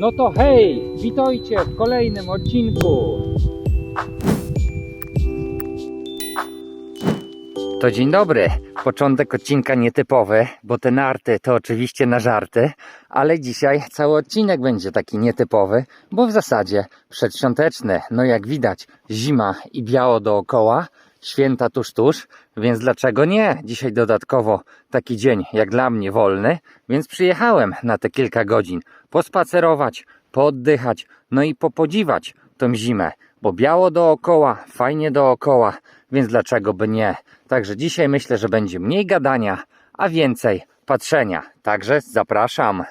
No to hej, witajcie w kolejnym odcinku. To dzień dobry. Początek odcinka nietypowy, bo te narty to oczywiście na żarty, ale dzisiaj cały odcinek będzie taki nietypowy, bo w zasadzie przedświąteczny. No jak widać, zima i biało dookoła, święta tuż tuż, więc dlaczego nie? Dzisiaj dodatkowo taki dzień jak dla mnie wolny, więc przyjechałem na te kilka godzin pospacerować, pooddychać, no i popodziwać tą zimę, bo biało dookoła, fajnie dookoła, więc dlaczego by nie? Także dzisiaj myślę, że będzie mniej gadania, a więcej patrzenia. Także zapraszam.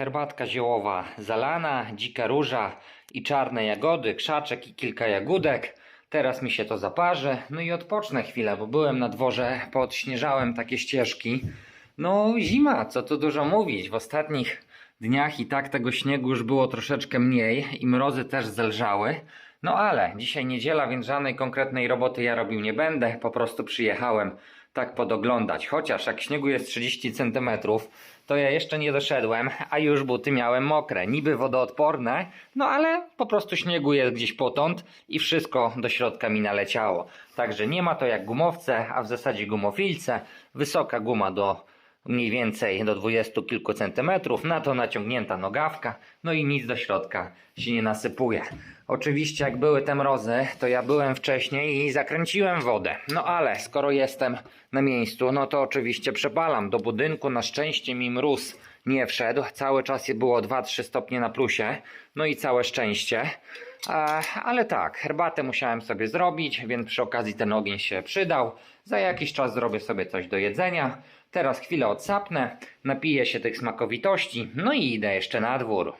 Herbatka ziołowa zalana, dzika róża i czarne jagody, krzaczek i kilka jagódek. Teraz mi się to zaparzy, no i odpocznę chwilę, bo byłem na dworze, podśnieżałem takie ścieżki. No zima, co tu dużo mówić, w ostatnich dniach i tak tego śniegu już było troszeczkę mniej i mrozy też zelżały. No ale dzisiaj niedziela, więc żadnej konkretnej roboty ja robił nie będę, po prostu przyjechałem tak podoglądać. Chociaż jak śniegu jest 30 cm, to ja jeszcze nie doszedłem, a już buty miałem mokre, niby wodoodporne, no ale po prostu śniegu jest gdzieś potąd i wszystko do środka mi naleciało. Także nie ma to jak gumowce, a w zasadzie gumofilce. Wysoka guma do mniej więcej do 20 kilku centymetrów, na to naciągnięta nogawka, no i nic do środka się nie nasypuje. Oczywiście jak były te mrozy, to ja byłem wcześniej i zakręciłem wodę. No ale skoro jestem na miejscu, no to oczywiście przepalam. Do budynku na szczęście mi mróz nie wszedł. Cały czas było 2-3 stopnie na plusie. No i całe szczęście. Ale tak, herbatę musiałem sobie zrobić, więc przy okazji ten ogień się przydał. Za jakiś czas zrobię sobie coś do jedzenia. Teraz chwilę odsapnę, napiję się tych smakowitości, no i idę jeszcze na dwór.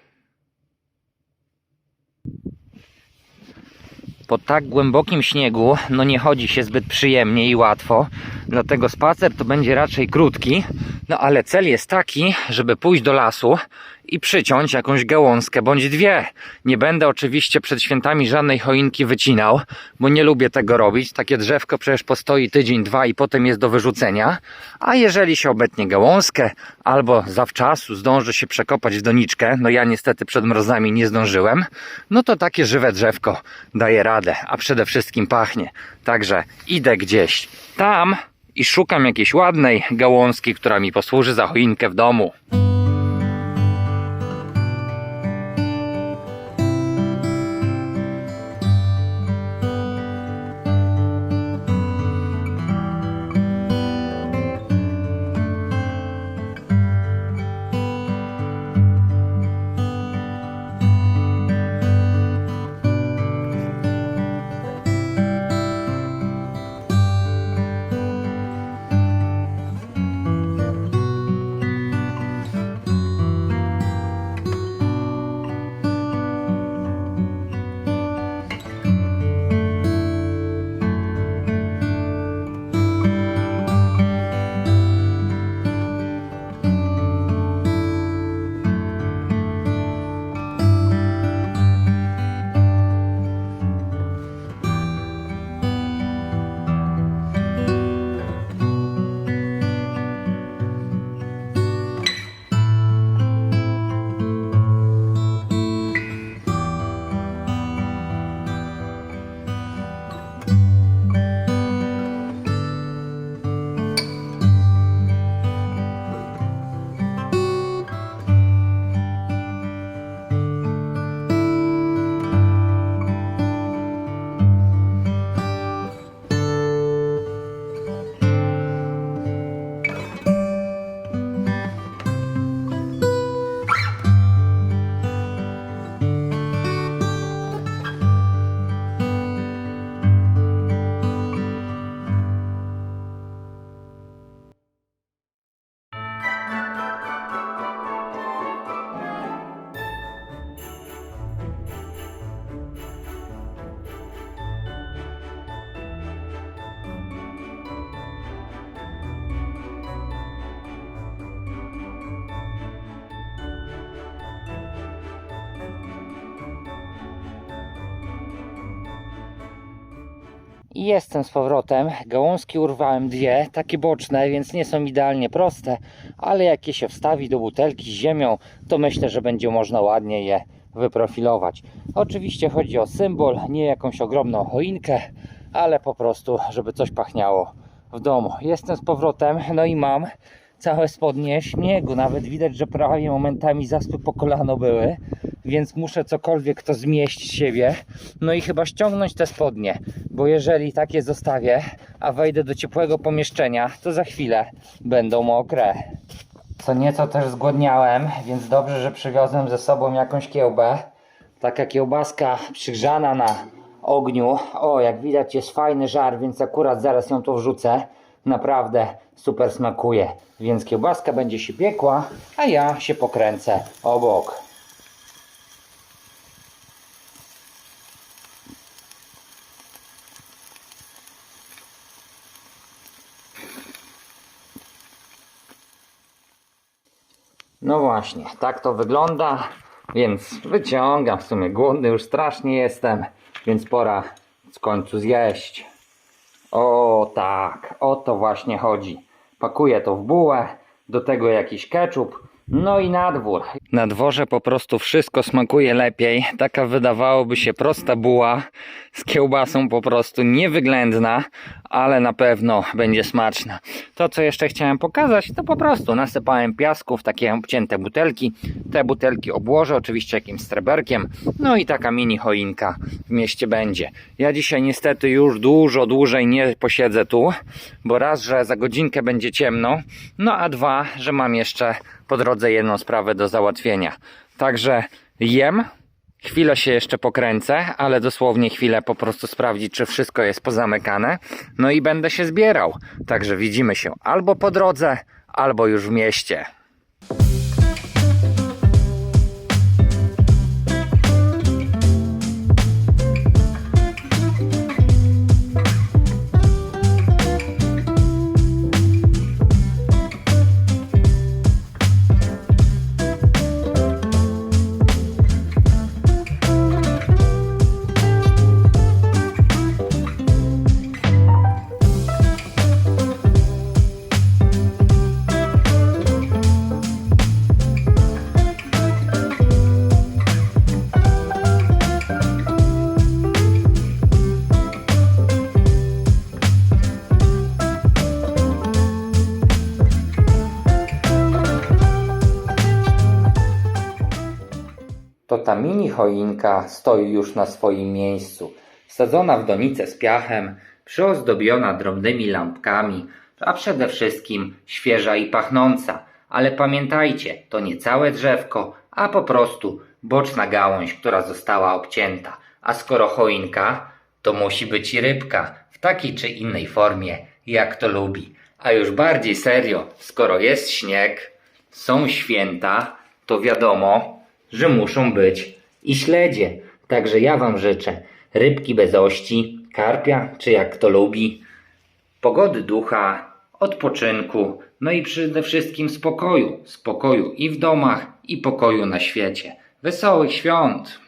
Po tak głębokim śniegu, no nie chodzi się zbyt przyjemnie i łatwo, dlatego spacer to będzie raczej krótki, no ale cel jest taki, żeby pójść do lasu i przyciąć jakąś gałązkę bądź dwie. Nie będę oczywiście przed świętami żadnej choinki wycinał, bo nie lubię tego robić. Takie drzewko przecież postoi tydzień, dwa i potem jest do wyrzucenia. A jeżeli się obetnie gałązkę albo zawczasu zdąży się przekopać w doniczkę, no ja niestety przed mrozami nie zdążyłem, no to takie żywe drzewko daje radę, a przede wszystkim pachnie. Także idę gdzieś tam i szukam jakiejś ładnej gałązki, która mi posłuży za choinkę w domu. I jestem z powrotem. Gałązki urwałem dwie, takie boczne, więc nie są idealnie proste, ale jak je się wstawi do butelki z ziemią, to myślę, że będzie można ładnie je wyprofilować. Oczywiście chodzi o symbol, nie jakąś ogromną choinkę, ale po prostu, żeby coś pachniało w domu. Jestem z powrotem, no i mam całe spodnie śniegu. Nawet widać, że prawie momentami zaspy po kolano były, więc muszę cokolwiek to zmieść siebie. No i chyba ściągnąć te spodnie, bo jeżeli takie zostawię, a wejdę do ciepłego pomieszczenia, to za chwilę będą mokre. Co nieco też zgłodniałem, więc dobrze, że przywiozłem ze sobą jakąś kiełbę. Taka kiełbaska przygrzana na ogniu. O, jak widać jest fajny żar, więc akurat zaraz ją tu wrzucę. naprawdę super smakuje. Więc kiełbaska będzie się piekła, a ja się pokręcę obok. No właśnie, tak to wygląda, więc wyciągam, w sumie głodny już strasznie jestem, więc pora w końcu zjeść. O tak, o to właśnie chodzi. Pakuję to w bułę, do tego jakiś ketchup, no i na dwór. Na dworze po prostu wszystko smakuje lepiej. Taka wydawałoby się prosta buła z kiełbasą po prostu niewyględna, ale na pewno będzie smaczna. To co jeszcze chciałem pokazać, to po prostu nasypałem piasku w takie obcięte butelki. Te butelki obłożę oczywiście jakimś streberkiem, no i taka mini choinka w mieście będzie. Ja dzisiaj niestety już dużo dłużej nie posiedzę tu, bo raz, że za godzinkę będzie ciemno, no a dwa, że mam jeszcze po drodze jedną sprawę do załatwienia. Także jem, chwilę się jeszcze pokręcę, ale dosłownie chwilę po prostu sprawdzić, czy wszystko jest pozamykane. No i będę się zbierał. Także widzimy się albo po drodze, albo już w mieście. Ta mini choinka stoi już na swoim miejscu. Wsadzona w donicę z piachem, przyozdobiona drobnymi lampkami, a przede wszystkim świeża i pachnąca. Ale pamiętajcie, to nie całe drzewko, a po prostu boczna gałąź, która została obcięta. A skoro choinka, to musi być i rybka w takiej czy innej formie, jak to lubi. A już bardziej serio, skoro jest śnieg, są święta, to wiadomo, że muszą być i śledzie. Także ja Wam życzę rybki bez ości, karpia, czy jak kto lubi, pogody ducha, odpoczynku, no i przede wszystkim spokoju. Spokoju i w domach, i pokoju na świecie. Wesołych świąt!